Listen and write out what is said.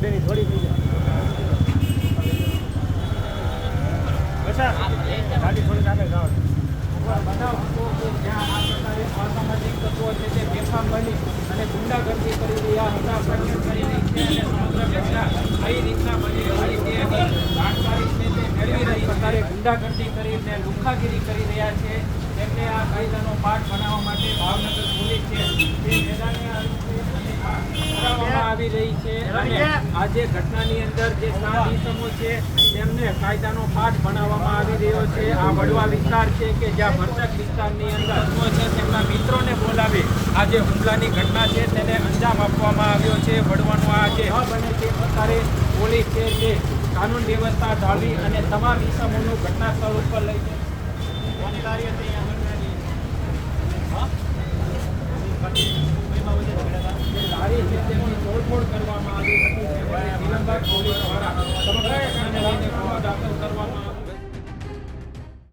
બેની થોડી ગાડી થોડીક આગળ જાઓ અસામાજિક તત્વો છે તે બેફામ અને ગુંડાગર્દી કરી રહ્યા હતા. પ્રગટ કરી રહી છે અને સમગ્ર કઈ રીતના બની રહી છે જાણકારી છે તે મેળવી રહી અત્યારે ગુંડાગર્દી કરીને લુખાગીરી કરી રહ્યા છે. તેમને આ કાયદાનો પાઠ બનાવવા માટે ભાવનગર પોલીસ છે. તે આવી રહી છે અને આજે ઘટનાની અંદર જે સાત ઇસમો છે તેમને કાયદાનો પાઠ ભણાવવામાં આવી રહ્યો છે. આ વડવા વિસ્તાર છે કે જ્યાં ભરતક વિસ્તારની અંદર છે તેમના મિત્રોને બોલાવી આ જે હુમલાની ઘટના છે તેને અંજામ આપવામાં આવ્યો છે. વડવાનું આ જે બને તે પ્રકારે પોલીસ છે તે કાનૂન વ્યવસ્થા ઢાળવી અને તમામ ઇસમોનું ઘટના સ્થળ ઉપર લઈ જાય જે લારી છે તેમની તોડફોડ કરવામાં આવી